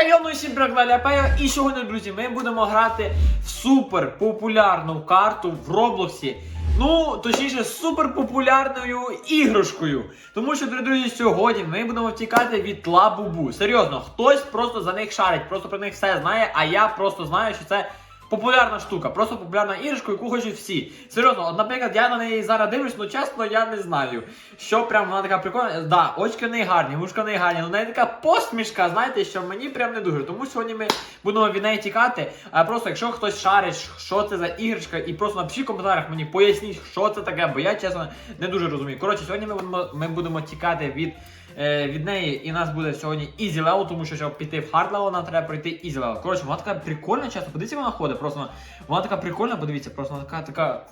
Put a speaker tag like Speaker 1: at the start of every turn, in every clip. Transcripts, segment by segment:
Speaker 1: Хейону всім Бракваляпею і сьогодні, друзі, ми будемо грати в супер популярну карту в Роблоксі. Ну, точніше, супер популярною іграшкою. Тому що, друзі, сьогодні ми будемо втікати від Лабубу. Серйозно, хтось просто за них шарить, просто про них все знає, а я просто знаю, що це. Популярна штука, просто популярна іграшка, яку хочуть всі. Серйозно, от, наприклад, я на неї зараз дивлюсь, ну чесно, я не знаю. Що прям вона така прикольна. Да, очки в неї гарні, вушка в неї гарні, але неї така посмішка, знаєте, що мені прям не дуже. Тому сьогодні ми будемо від неї тікати. А просто якщо хтось шарить, що це за іграшка, і просто напишіть в коментарях мені поясніть, що це таке, бо я чесно не дуже розумію. Коротше, сьогодні ми будемо, ми будемо тікати від. Е, Від неї і нас буде сьогодні easy level, тому що щоб піти в hard level, нам треба пройти easy level. Коротше, вона така прикольна, часто подивіться, вона ходить. Просто вона, така прикольна, подивіться, просто вона така, така.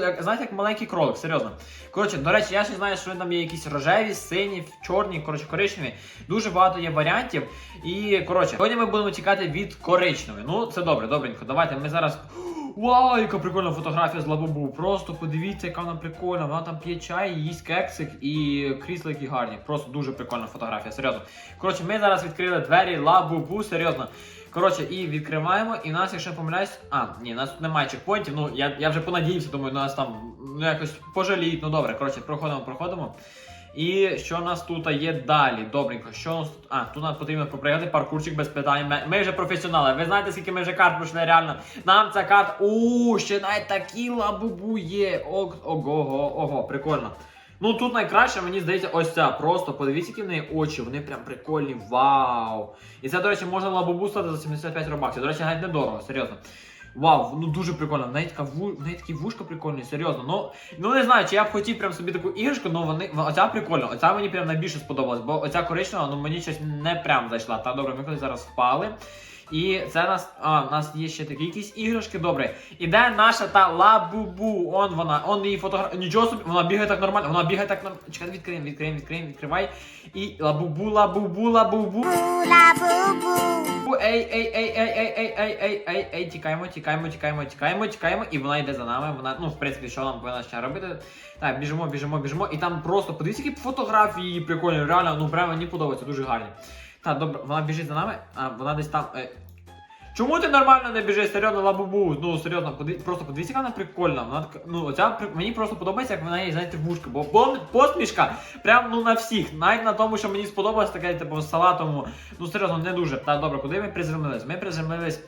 Speaker 1: Як, знаєте, як маленький кролик, серйозно. Коротше, до речі, я ще знаю, що там є якісь рожеві, сині, чорні, коротше, коричневі. Дуже багато є варіантів. І коротше, сьогодні ми будемо тікати від коричневої. Ну, це добре, добренько. Давайте ми зараз. Вау, яка прикольна фотографія з лабубу. Просто подивіться, яка вона прикольна. Вона там п'є чай, їсть кексик і крісла які гарні. Просто дуже прикольна фотографія, серйозно. Коротше, ми зараз відкрили двері лабубу, серйозно. Коротше, і відкриваємо, і в нас, якщо я помиляюсь, а, ні, у нас тут немає чекпоінтів, ну я, я вже понадіявся, думаю, нас там ну якось пожаліють. Ну добре, коротше, проходимо, проходимо. І що у нас тут є далі? Добренько, що у нас тут? А, тут нам потрібно попригати паркурчик без питань. Ми, вже професіонали. Ви знаєте, скільки ми вже карт пройшли реально. Нам ця карта. У, ще навіть такі лабубу є. Ого, ого, прикольно. Ну тут найкраще, мені здається, ось ця. Просто подивіться, які в неї очі, вони прям прикольні. Вау! І це, до речі, можна лабубу стати за 75 робаксів. До речі, навіть недорого, серйозно. Вау, ну дуже прикольно. Неї така ву... неї такі вушка прикольні, серйозно. Ну, ну не знаю, чи я б хотів прям собі таку іграшку, але вони. Оця прикольна, оця мені прям найбільше сподобалась, бо оця коричнева, ну мені щось не прям зайшла. Так, добре, ми коли зараз впали. І це нас. А, у нас є ще такі якісь іграшки. Добре. Іде наша та лабубу. Он вона, он її фотографія. Нічого собі, вона бігає так нормально, вона бігає так нормально. Чекай, відкриємо, відкриємо, відкриємо, відкривай. І лабубу, лабубу, лабубу. Бу, Ей, ей, ей, ей, ей, ей, ей, ей, ей, ей, тікаємо, тікаємо, тікаємо, тікаємо, тікаємо, і вона йде за нами. Вона, ну, в принципі, що нам повинна ще робити. Так, біжимо, біжимо, біжимо. І там просто подивіться, які фотографії прикольні, реально, ну прямо мені подобається, дуже гарні. Так, добре, вона біжить за нами, а вона десь там. Чому ти нормально не біжиш, серйозно, лабубу? Ну, серйозно, подиві... просто подивіться, вона прикольна. Вона така, ну, оця мені просто подобається, як вона є, знаєте, вушка. Бо посмішка прям ну на всіх. Навіть на тому, що мені сподобалось таке, типу, салатому. Ну, серйозно, не дуже. Так, добре, куди ми приземлились? Ми приземлились.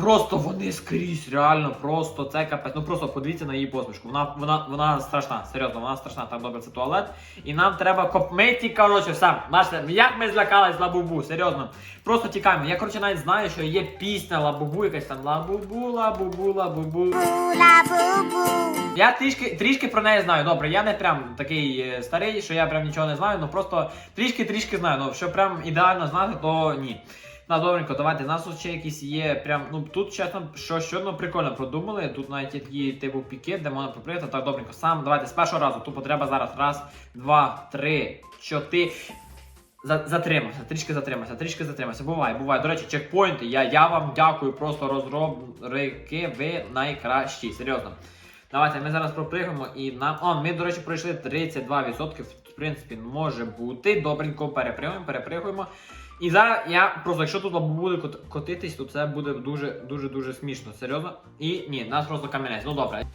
Speaker 1: Просто вони скрізь, реально, просто це капець. Ну просто подивіться на її посмішку. Вона, вона, вона страшна, серйозно, вона страшна. Так, добре, це туалет. І нам треба копмити, коротше, все. Бачите, як ми злякались лабубу, серйозно. Просто тікаємо. Я, коротше, навіть знаю, що є пісня лабубу, якась там лабубу, лабубу, лабубу. Я трішки, трішки про неї знаю. Добре, я не прям такий е, старий, що я прям нічого не знаю, ну просто трішки-трішки знаю. Ну, що прям ідеально знати, то ні. На добренько, давайте. Нас тут ще якісь є прям. Ну тут чесно, що що ну, прикольно продумали. Тут навіть є типу пікет, де можна поприяти. Так, добренько. Сам давайте з першого разу. Тупо треба зараз. Раз, два, три, чотири. Затримався, трішки затримався, трішки затримався. Буває, буває. До речі, чекпоінти. Я, я вам дякую, просто розробники, ви найкращі. Серйозно. Давайте ми зараз пропригнемо і нам. О, ми, до речі, пройшли 32%. В принципі, може бути. Добренько перепригуємо, перепригуємо. І зараз я просто, якщо тут буде котитись, то це буде дуже дуже дуже смішно. Серйозно. І ні, нас просто камінець. Ну добре.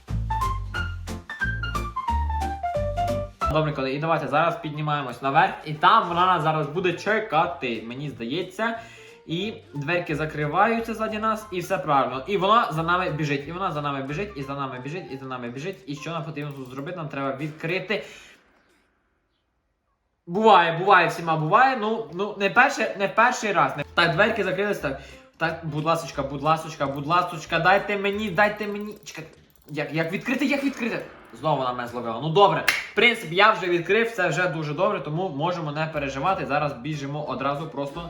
Speaker 1: Добренько, і давайте зараз піднімаємось наверх, і там вона нас зараз буде чекати, мені здається. І дверки закриваються ззаді нас, і все правильно. І вона за нами біжить, і вона за нами біжить, і за нами біжить, і за нами біжить. І що нам потрібно тут зробити? Нам треба відкрити. Буває, буває, всіма буває. Ну, ну не перше, не перший раз. Не... Так, дверки закрились, так. Так, будь ласочка, будь ласочка, будь ласочка, дайте мені, дайте мені. Чекайте. Як, як відкрити, як відкрити? Знову вона мене зловила. Ну добре. В принципі, я вже відкрив, це вже дуже добре, тому можемо не переживати. Зараз біжимо одразу просто.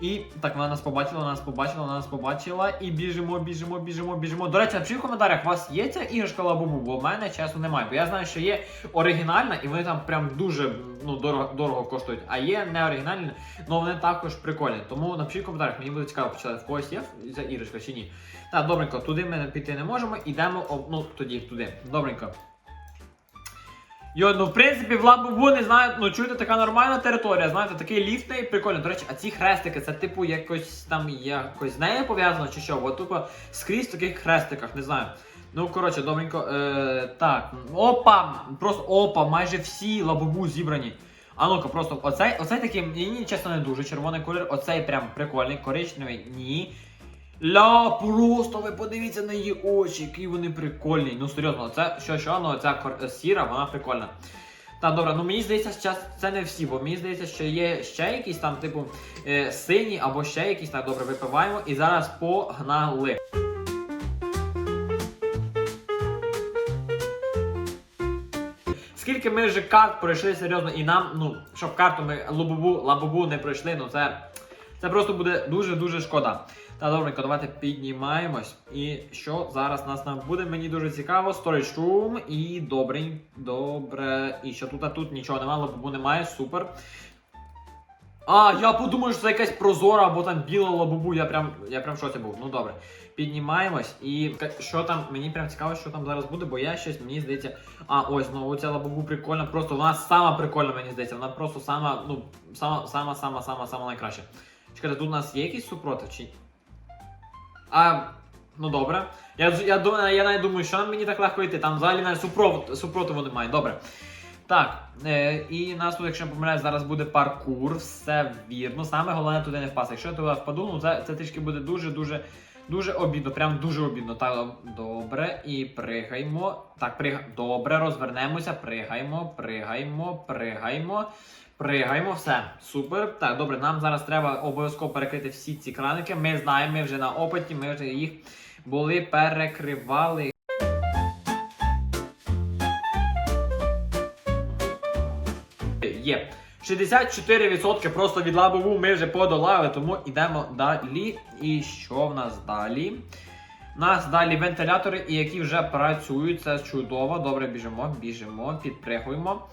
Speaker 1: І так вона нас побачила, нас побачила, вона нас побачила. І біжимо, біжимо, біжимо, біжимо. До речі, напишіть в коментарях, у вас є ця іграшка лабубу, бо в мене часу немає. Бо я знаю, що є оригінальна, і вони там прям дуже ну, дорого, дорого коштують. А є не оригінальні, але вони також прикольні. Тому напишіть в коментарях, мені буде цікаво почитати, в когось є ця іграшка чи ні. Так, добренько, туди ми піти не можемо, ідемо, ну тоді туди. Добренько. Йо, ну в принципі, в Лабубу не знаю, ну чуєте, така нормальна територія, знаєте, такий ліфтний, прикольно. До речі, а ці хрестики, це типу якось там якось з нею пов'язано чи що? Бо тупо скрізь в таких хрестиках, не знаю. Ну, коротше, добренько. Е, так, опа! Просто опа, майже всі лабубу зібрані. А ну-ка, просто оцей, оцей такий, мені чесно не дуже червоний колір, оцей прям прикольний, коричневий, ні. Ля, просто ви подивіться на її очі, які вони прикольні. Ну серйозно, це що, що, ну ця сіра, вона прикольна. Так, добре, ну мені здається, що це не всі, бо мені здається, що є ще якісь там, типу, е, сині або ще якісь. Так, добре, випиваємо. І зараз погнали. Скільки ми вже карт пройшли серйозно, і нам, ну, щоб карту ми лабубу, лабубу не пройшли, ну це, це просто буде дуже-дуже шкода. Та добренько, давайте піднімаємось. І що зараз нас нам буде? Мені дуже цікаво. Storage room і добрень, добре. І що тут, а тут нічого немає, лабубу немає, супер. А, я подумав, що це якась прозора або там біла лабубу. Я прям, я прям в шоці був. Ну добре. Піднімаємось і що там, мені прям цікаво, що там зараз буде, бо я щось, мені здається. А, ось знову ця лабубу прикольна. Просто вона сама прикольна, мені здається. Вона просто сама, ну, сама, сама, сама, сама, сама найкраща. Чекайте, тут у нас є якийсь супротив чи. А, ну добре. Я, я, я навіть думаю, що мені так легко йти. Там взагалі навіть супротив, супротиву немає. Добре. Так, е, і нас тут, якщо не помиляюсь, зараз буде паркур, все вірно. Саме головне туди не впасти. Якщо я туди впаду, ну це, це трішки буде дуже-дуже дуже обідно, прям дуже обідно. Так, добре, і пригаємо. Так, приг... добре, розвернемося, пригаємо, пригаємо, пригаємо. Пригаємо, все, супер. Так, добре, нам зараз треба обов'язково перекрити всі ці краники. Ми знаємо, ми вже на опиті, ми вже їх були перекривали. Є. 64% просто від лабову ми вже подолали, тому йдемо далі. І що в нас далі? У нас далі вентилятори, які вже працюють. Це чудово. Добре, біжимо, біжимо, підпригуємо.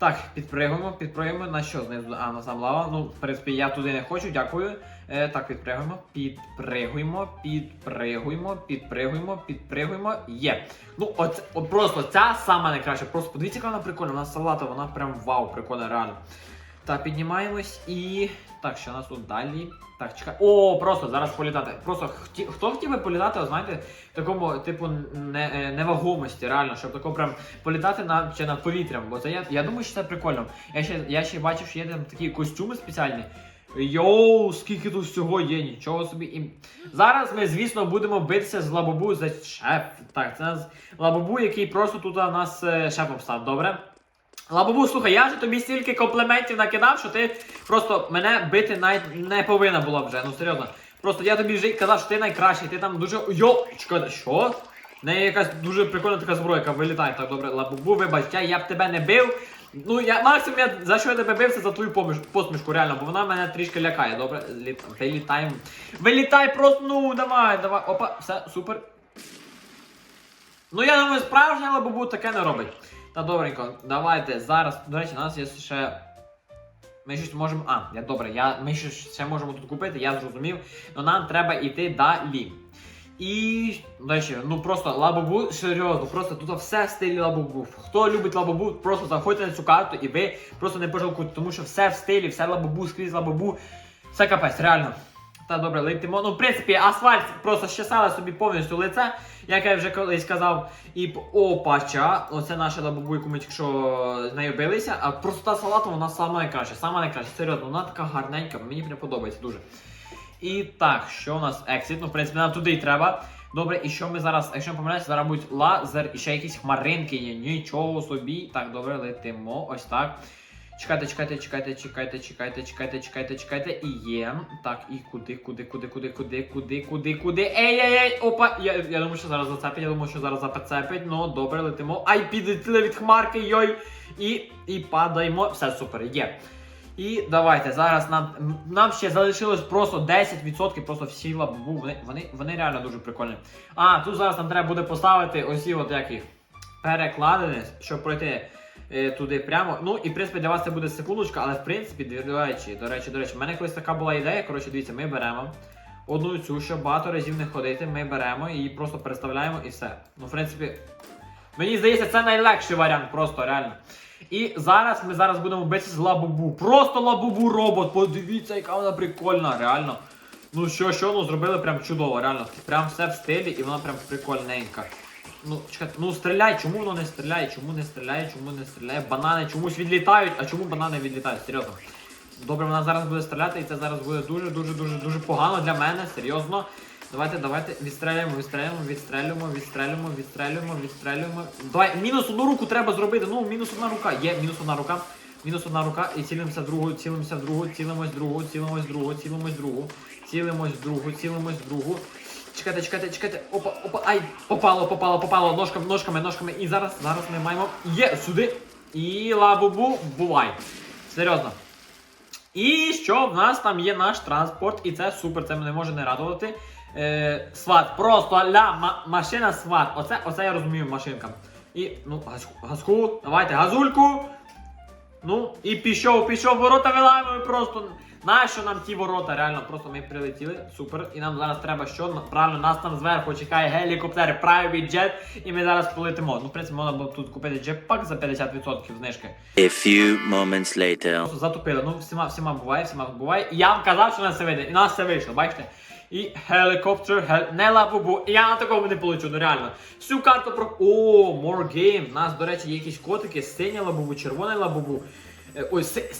Speaker 1: Так, підпригуємо, підпригуємо. На що знизу? А, на сам лава. Ну, в принципі, я туди не хочу, дякую. Е, так, підпригуємо, підпригуємо, підпригуємо, підпригуємо, підпригуємо. Є. Ну, от, от просто ця сама найкраща. Просто подивіться, яка вона прикольна. Вона салата, вона прям вау, прикольна, реально. Так, піднімаємось і. Так, що у нас тут далі? Так, чекай. О, просто зараз політати. Просто хті... хто хотів би політати, знаєте, в такому, типу, не, е, невагомості, реально, щоб тако прям політати над, чи над повітрям. Бо це я, я думаю, що це прикольно. Я ще, я ще бачив, що є там такі костюми спеціальні. Йоу, скільки тут всього є, нічого собі. І зараз ми, звісно, будемо битися з лабобу за шеф. Так, це нас лабобу, який просто тут у нас е, шефом став, добре? Лабобу, слухай, я вже тобі стільки компліментів накидав, що ти просто мене бити навіть не повинна була вже. Ну серйозно. Просто я тобі вже казав, що ти найкращий, ти там дуже. Йо, чекай, що? В неї якась дуже прикольна така збройка вилітає. Так, добре, лабубу, вибач, я, я б тебе не бив. Ну, я максимум я за що я тебе бив, це за твою поміж, посмішку, реально, бо вона мене трішки лякає. Добре, літ, вилітаємо. Вилітай просто, ну, давай, давай. Опа, все, супер. Ну, я думаю, справжня лабубу таке не робить. Та добренько, давайте зараз. До речі, у нас є ще. Ми щось можемо. А, я добре, я, ми щось ще можемо тут купити, я зрозумів. Але нам треба йти далі. І. Речі, ну просто лабубу, серйозно, просто тут все в стилі лабубу. Хто любить лабубу, просто заходьте на цю карту і ви просто не пожалкуєте, тому що все в стилі, все лабубу, скрізь лабубу. Все капець, реально. Та добре, летимо. Ну, в принципі, асфальт просто щасали собі повністю лице, як я вже колись казав. І опача, оце наша лабубу, яку ми тільки з нею билися. А просто та салата, вона сама найкраща, сама найкраща. Серйозно, вона така гарненька, мені прям подобається дуже. І так, що у нас ексит? Ну, в принципі, нам туди й треба. Добре, і що ми зараз, якщо не помиляюсь, зараз будуть лазер і ще якісь хмаринки є. Нічого собі. Так, добре, летимо. Ось так. Чекайте, чекайте, чекайте, чекайте, чекайте, чекайте, чекайте, чекайте. І є. Так, і куди, куди, куди, куди, куди, куди, куди, куди. Ей, ей, ей, опа! Я, я думаю, що зараз зацепить, я думаю, що зараз зацепить. Ну, добре, летимо. Ай, підлетіли від хмарки, йой. І, і падаємо. Все, супер, є. І давайте зараз нам нам ще залишилось просто 10%, просто всі лабубу. Вони, вони, вони реально дуже прикольні. А, тут зараз нам треба буде поставити осі от як їх перекладини, щоб пройти туди прямо. Ну і в принципі для вас це буде секундочка, але в принципі, до речі, до речі, до речі, в мене колись така була ідея. Коротше, дивіться, ми беремо одну цю, щоб багато разів не ходити. Ми беремо її просто переставляємо і все. Ну, в принципі. Мені здається, це найлегший варіант, просто реально. І зараз ми зараз будемо битися з лабубу. Просто лабубу робот. Подивіться, яка вона прикольна, реально. Ну що, що, ну зробили прям чудово, реально. Прям все в стилі і вона прям прикольненька. Ну, чекайте, ну стріляй, чому воно не стріляє? Чому не стріляє, чому не стріляє? Банани чомусь відлітають, а чому банани відлітають? Серйозно. Добре, вона зараз буде стріляти, і це зараз буде дуже, дуже, погано для мене, серйозно. Давайте, давайте, відстрелюємо, відстрелюємо, відстрелюємо, відстрелюємо, відстрелюємо, відстрелюємо. Давай, мінус одну руку треба зробити. Ну, мінус одна рука. Є, мінус одна рука. Мінус одна рука. І цілимося другу, цілимося в другу, цілимось другу, цілимось другу, цілимось другу, цілимось другу, цілимось другу. Чекайте, чекайте, чекайте. Опа, опа, ай, попало, попало, попало, ножками, ножками, ножками. І зараз, зараз ми маємо. Є, сюди. І лабубу, бувай. Серйозно. І що в нас там є наш транспорт, і це супер, це мене може не радувати. Е, сват, просто ля ма- машина сват. Оце, оце я розумію машинка. І, ну, газку, газку, давайте, газульку. Ну, і пішов, пішов, ворота виламуємо просто. Нащо нам ті ворота? Реально, просто ми прилетіли, супер. І нам зараз треба що? Правильно, нас там зверху чекає гелікоптер, private jet, і ми зараз полетимо. Ну, в принципі, можна було тут купити джетпак за 50% знижки.
Speaker 2: A few moments later.
Speaker 1: Просто затопили. Ну, всіма, всіма буває, всіма буває. І я вам казав, що нас це вийде. І нас це вийшло, бачите? І гелікоптер, Hel... не лабубу. Я на такому не получу, ну реально. Всю карту про. О, more game. У нас, до речі, є якісь котики, синя лабубу, червона лабубу. Ось. Ой, си...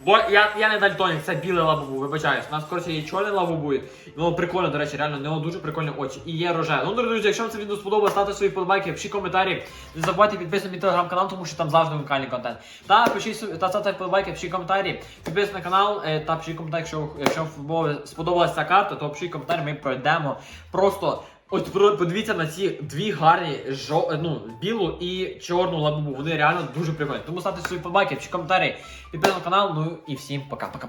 Speaker 1: Бо я, я не дальтонік, це біле лабубу, вибачаюсь. У нас, коротше, є чорне лабубу. Воно прикольно, до речі, реально, в нього дуже прикольні очі. І є рожеве. Ну, друзі, якщо вам це відео сподобалося, ставте свої подобайки, пишіть коментарі. Не забувайте підписувати мій телеграм-канал, тому що там завжди унікальний контент. Та пишіть та ставте подобайки, пишіть коментарі. Підписуйтесь на канал е, та пишіть коментарі, якщо, якщо вам сподобалася ця карта, то пишіть коментарі, ми пройдемо. Просто От подивіться на ці дві гарні жо, ну, білу і чорну лабубу. Вони реально дуже прикольні. Тому ставте свої подбайки, пишіть коментарі, підписуйтесь на канал. Ну і всім пока-пока.